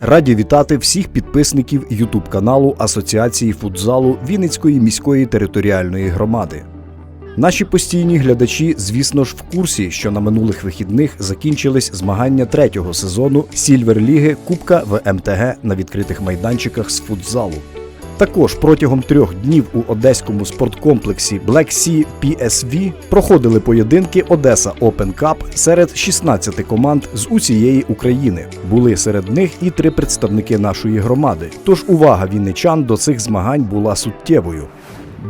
Раді вітати всіх підписників Ютуб каналу Асоціації футзалу Вінницької міської територіальної громади. Наші постійні глядачі, звісно ж, в курсі, що на минулих вихідних закінчились змагання третього сезону Сільвер Ліги Кубка ВМТГ на відкритих майданчиках з футзалу. Також протягом трьох днів у одеському спорткомплексі Black Sea PSV проходили поєдинки Одеса Open Cup серед 16 команд з усієї України. Були серед них і три представники нашої громади. Тож увага вінничан до цих змагань була суттєвою.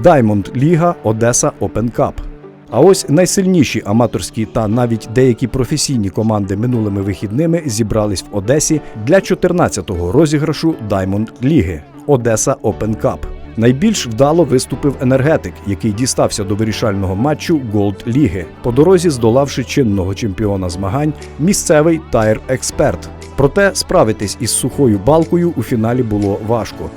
Diamond Ліга Одеса Open Cup. А ось найсильніші аматорські та навіть деякі професійні команди минулими вихідними зібрались в Одесі для 14-го розіграшу Diamond Ліги Одеса Open Cup. Найбільш вдало виступив енергетик, який дістався до вирішального матчу Голд Ліги, по дорозі здолавши чинного чемпіона змагань місцевий Тайр Експерт. Проте справитись із сухою балкою у фіналі було важко.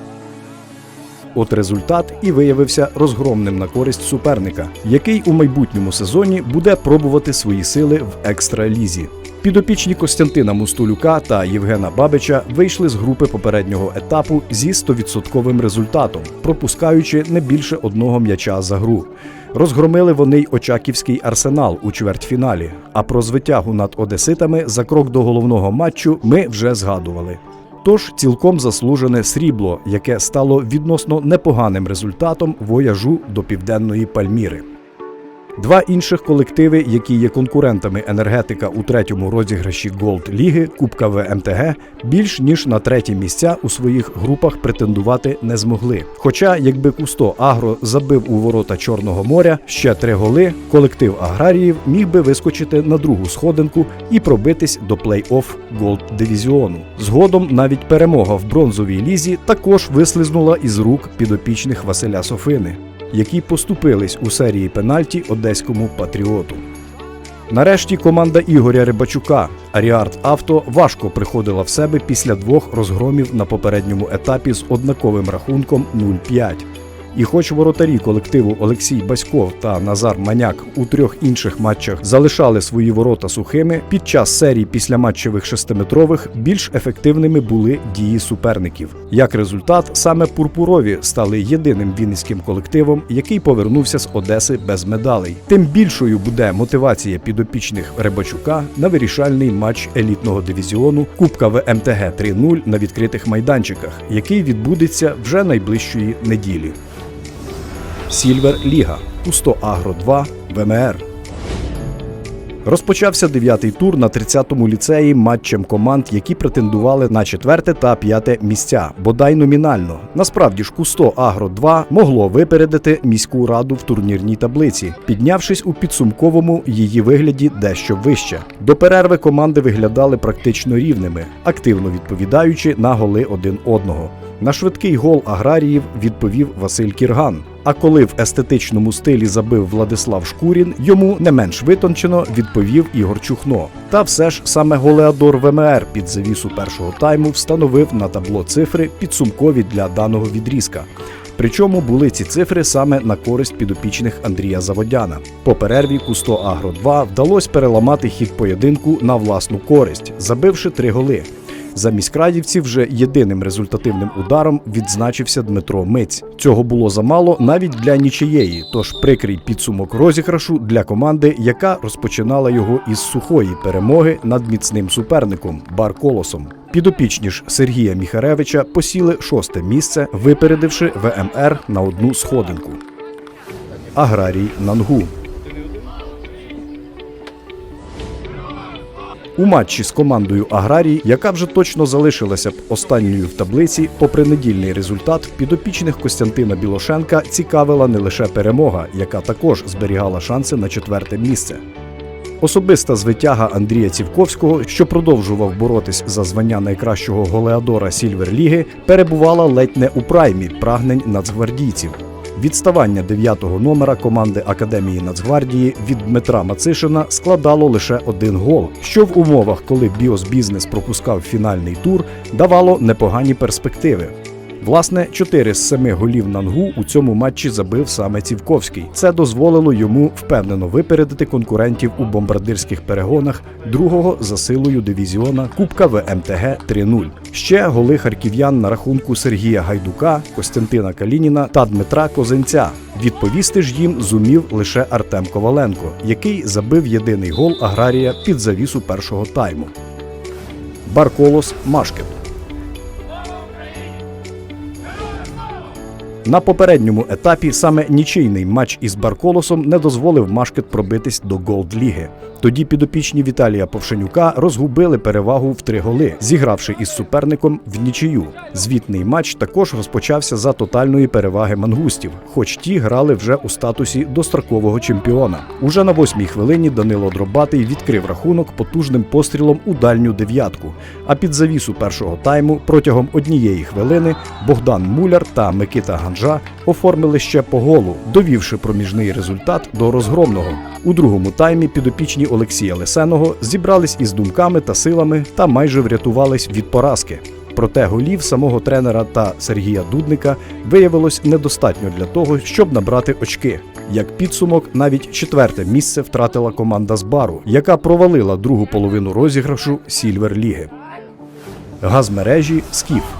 От результат і виявився розгромним на користь суперника, який у майбутньому сезоні буде пробувати свої сили в екстралізі. Підопічні Костянтина Мустулюка та Євгена Бабича вийшли з групи попереднього етапу зі 100% результатом, пропускаючи не більше одного м'яча за гру. Розгромили вони й Очаківський арсенал у чвертьфіналі. А про звитягу над одеситами за крок до головного матчу ми вже згадували. Тож цілком заслужене срібло, яке стало відносно непоганим результатом вояжу до південної Пальміри. Два інших колективи, які є конкурентами енергетика у третьому розіграші Голд Ліги Кубка ВМТГ, більш ніж на треті місця у своїх групах претендувати не змогли. Хоча, якби Кусто Агро забив у ворота Чорного моря ще три голи, колектив аграріїв міг би вискочити на другу сходинку і пробитись до плей-офф Голд дивізіону. Згодом навіть перемога в бронзовій лізі також вислизнула із рук підопічних Василя Софини які поступились у серії пенальті одеському патріоту. Нарешті команда Ігоря Рибачука Аріарт Авто важко приходила в себе після двох розгромів на попередньому етапі з однаковим рахунком 0-5. І хоч воротарі колективу Олексій Баськов та Назар Маняк у трьох інших матчах залишали свої ворота сухими, під час серії післяматчевих шестиметрових більш ефективними були дії суперників. Як результат, саме пурпурові стали єдиним вінницьким колективом, який повернувся з Одеси без медалей. Тим більшою буде мотивація підопічних Рибачука на вирішальний матч елітного дивізіону Кубка ВМТГ 3-0 на відкритих майданчиках, який відбудеться вже найближчої неділі. Сільвер Ліга Пусто Агро 2 ВМР. Розпочався дев'ятий тур на 30-му ліцеї матчем команд, які претендували на четверте та п'яте місця, бодай номінально. Насправді ж Кусто Агро 2 могло випередити міську раду в турнірній таблиці, піднявшись у підсумковому її вигляді дещо вище. До перерви команди виглядали практично рівними, активно відповідаючи на голи один одного. На швидкий гол аграріїв відповів Василь Кірган. А коли в естетичному стилі забив Владислав Шкурін, йому не менш витончено відповів Ігор Чухно. Та все ж саме голеадор ВМР під завісу першого тайму встановив на табло цифри підсумкові для даного відрізка. Причому були ці цифри саме на користь підопічних Андрія Заводяна. По перерві Кусто Агро 2 вдалося переламати хід поєдинку на власну користь, забивши три голи. За міськрадівців вже єдиним результативним ударом відзначився Дмитро Миць. Цього було замало навіть для нічиєї, тож прикрий підсумок розіграшу для команди, яка розпочинала його із сухої перемоги над міцним суперником Бар Колосом. Підопічні ж Сергія Міхаревича посіли шосте місце, випередивши ВМР на одну сходинку. Аграрій Нангу. У матчі з командою Аграрій, яка вже точно залишилася б останньою в таблиці, попри недільний результат, підопічних Костянтина Білошенка цікавила не лише перемога, яка також зберігала шанси на четверте місце. Особиста звитяга Андрія Цівковського, що продовжував боротись за звання найкращого голеадора Сільвер Ліги, перебувала ледь не у праймі прагнень нацгвардійців. Відставання дев'ятого номера команди Академії Нацгвардії від Дмитра Мацишина складало лише один гол, що в умовах, коли Біосбізнес пропускав фінальний тур, давало непогані перспективи. Власне, 4 з 7 голів Нангу у цьому матчі забив саме Цівковський. Це дозволило йому впевнено випередити конкурентів у бомбардирських перегонах другого за силою дивізіона Кубка ВМТГ 3-0. Ще голи харків'ян на рахунку Сергія Гайдука, Костянтина Калініна та Дмитра Козенця. Відповісти ж їм зумів лише Артем Коваленко, який забив єдиний гол аграрія під завісу першого тайму. Барколос Машкет. На попередньому етапі саме нічийний матч із Барколосом не дозволив Машкет пробитись до Голд-ліги. Тоді підопічні Віталія Повшенюка розгубили перевагу в три голи, зігравши із суперником в нічию. Звітний матч також розпочався за тотальної переваги мангустів, хоч ті грали вже у статусі дострокового чемпіона. Уже на восьмій хвилині Данило Дробатий відкрив рахунок потужним пострілом у дальню дев'ятку. А під завісу першого тайму протягом однієї хвилини Богдан Муляр та Микита Ганжа оформили ще по голу, довівши проміжний результат до розгромного. У другому таймі підопічні Олексія Лесеного зібрались із думками та силами та майже врятувались від поразки. Проте голів самого тренера та Сергія Дудника виявилось недостатньо для того, щоб набрати очки. Як підсумок, навіть четверте місце втратила команда з бару, яка провалила другу половину розіграшу Сільвер Ліги. Газмережі Скіф.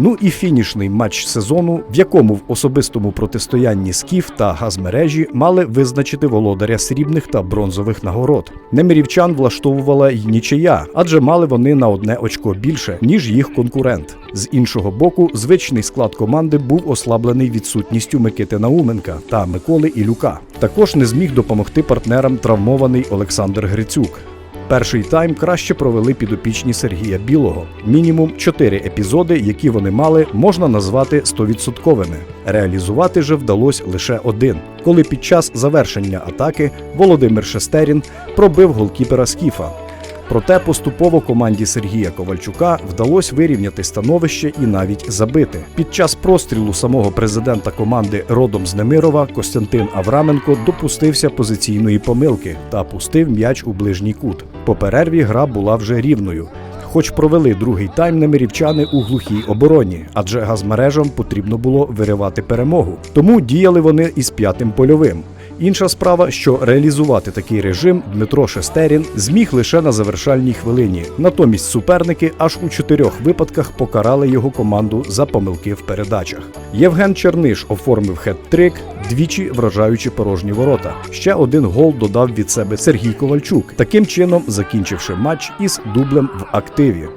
Ну і фінішний матч сезону, в якому в особистому протистоянні Скіф та газмережі мали визначити володаря срібних та бронзових нагород. Немирівчан влаштовувала й нічия, адже мали вони на одне очко більше, ніж їх конкурент. З іншого боку, звичний склад команди був ослаблений відсутністю Микити Науменка та Миколи Ілюка. Також не зміг допомогти партнерам травмований Олександр Грицюк. Перший тайм краще провели підопічні Сергія Білого. Мінімум чотири епізоди, які вони мали, можна назвати стовідсотковими. Реалізувати же вдалося лише один, коли під час завершення атаки Володимир Шестерін пробив голкіпера Скіфа. Проте поступово команді Сергія Ковальчука вдалося вирівняти становище і навіть забити. Під час прострілу самого президента команди родом з Немирова Костянтин Авраменко допустився позиційної помилки та пустив м'яч у ближній кут. По перерві гра була вже рівною. Хоч провели другий тайм немирівчани у глухій обороні, адже газмережам потрібно було виривати перемогу. Тому діяли вони із п'ятим польовим. Інша справа, що реалізувати такий режим Дмитро Шестерін зміг лише на завершальній хвилині. Натомість суперники аж у чотирьох випадках покарали його команду за помилки в передачах. Євген Черниш оформив хет-трик, двічі вражаючи порожні ворота. Ще один гол додав від себе Сергій Ковальчук, таким чином закінчивши матч із дублем в активі.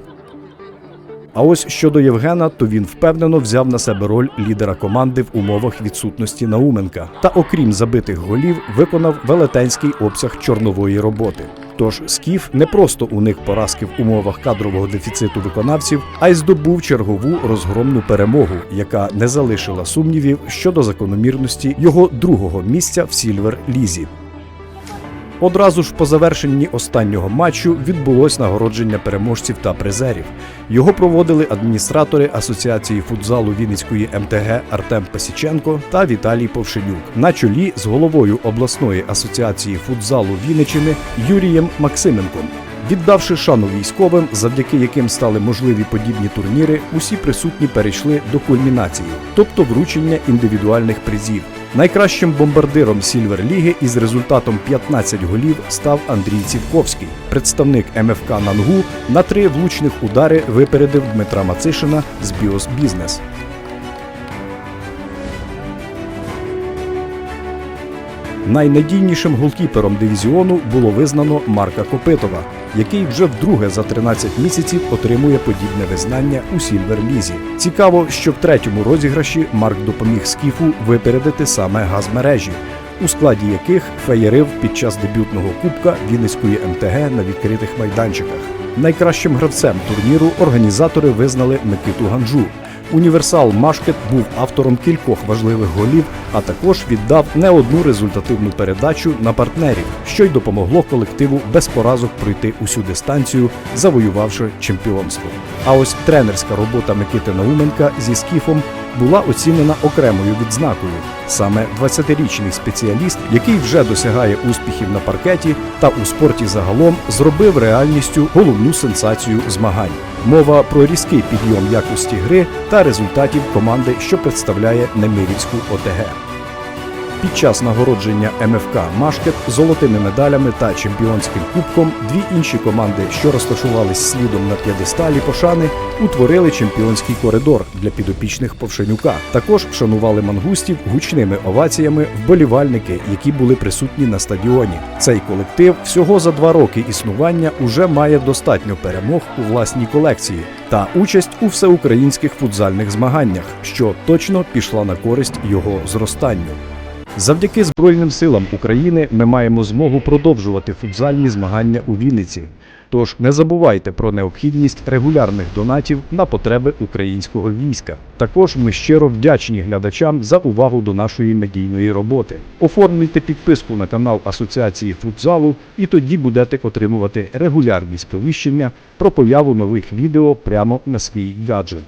А ось щодо Євгена, то він впевнено взяв на себе роль лідера команди в умовах відсутності Науменка. Та окрім забитих голів, виконав велетенський обсяг чорнової роботи. Тож Скіф не просто уник поразки в умовах кадрового дефіциту виконавців, а й здобув чергову розгромну перемогу, яка не залишила сумнівів щодо закономірності його другого місця в Сільвер Лізі. Одразу ж по завершенні останнього матчу відбулось нагородження переможців та призерів. Його проводили адміністратори Асоціації футзалу Вінницької МТГ Артем Пасіченко та Віталій Повшенюк на чолі з головою обласної асоціації футзалу Вінничини Юрієм Максименком. Віддавши шану військовим, завдяки яким стали можливі подібні турніри, усі присутні перейшли до кульмінації, тобто вручення індивідуальних призів. Найкращим бомбардиром Сільвер Ліги із результатом 15 голів став Андрій Цівковський. Представник МФК Нангу на три влучних удари випередив Дмитра Мацишина з Біос Бізнес. Найнадійнішим голкіпером дивізіону було визнано Марка Копитова, який вже вдруге за 13 місяців отримує подібне визнання у Сільвер-лізі. Цікаво, що в третьому розіграші Марк допоміг Скіфу випередити саме газмережі, у складі яких феєрив під час дебютного кубка Вінницької МТГ на відкритих майданчиках. Найкращим гравцем турніру організатори визнали Микиту Ганжу. Універсал Машкет був автором кількох важливих голів, а також віддав не одну результативну передачу на партнерів, що й допомогло колективу без поразок пройти усю дистанцію, завоювавши чемпіонство. А ось тренерська робота Микити Науменка зі скіфом була оцінена окремою відзнакою. Саме 20-річний спеціаліст, який вже досягає успіхів на паркеті та у спорті загалом, зробив реальністю головну сенсацію змагань. Мова про різкий підйом якості гри та результатів команди, що представляє Немирівську ОТГ. Під час нагородження МФК Машкет золотими медалями та чемпіонським кубком дві інші команди, що розташувались слідом на п'єдесталі пошани, утворили чемпіонський коридор для підопічних Повшенюка. Також вшанували мангустів гучними оваціями вболівальники, які були присутні на стадіоні. Цей колектив всього за два роки існування уже має достатньо перемог у власній колекції та участь у всеукраїнських футзальних змаганнях, що точно пішла на користь його зростанню. Завдяки Збройним силам України ми маємо змогу продовжувати футзальні змагання у Вінниці. Тож не забувайте про необхідність регулярних донатів на потреби українського війська. Також ми щиро вдячні глядачам за увагу до нашої медійної роботи. Оформлюйте підписку на канал Асоціації футзалу, і тоді будете отримувати регулярні сповіщення про появу нових відео прямо на свій гаджет.